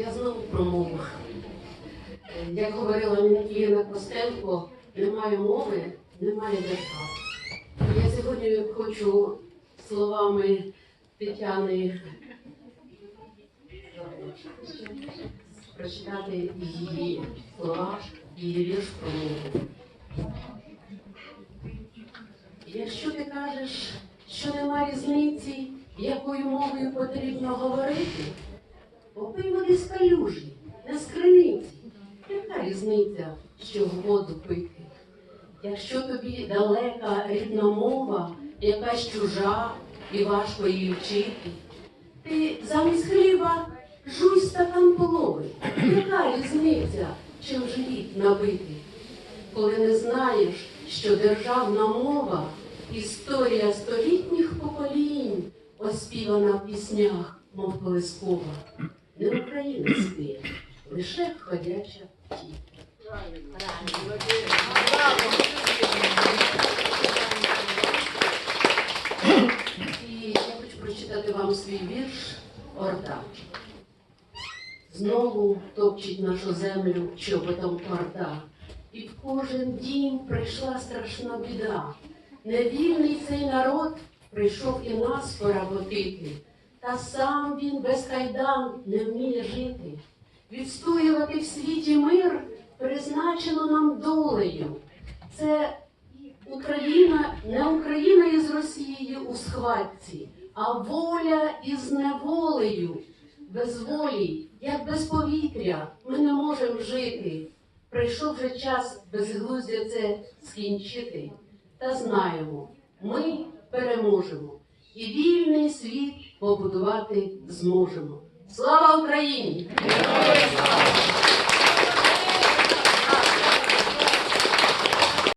Я знову про мову. Як говорила Мінкіна Костенко, немає мови, немає держави. Я сьогодні хочу словами Тетяни прочитати її слова, її вірш про мову. Якщо ти кажеш, що нема різниці, якою мовою потрібно говорити, попий води з калюжі, не з. Яка різниця, що воду пити? Якщо тобі далека рідна мова, якась чужа і важко її вчити, ти замість хліба жуй стакан полови. Яка різниця, чим живіт набити? Коли не знаєш, що державна мова історія столітніх поколінь, оспівана в піснях, мов колискова, не лише ходяча тінь. І я хочу прочитати вам свій вірш Орда. Знову топчить нашу землю чоботом Орда. І в кожен дім прийшла страшна біда. Невільний цей народ прийшов і нас поработити, та сам він без кайдан не вміє жити. Відстоювати в світі мир призначено нам долею. Це Україна, не Україна із Росією у схватці, а воля із неволею. Без волі, як без повітря, ми не можемо жити. Прийшов вже час безглуздя це скінчити. Та знаємо, ми переможемо і вільний світ побудувати зможемо. Слава Україні!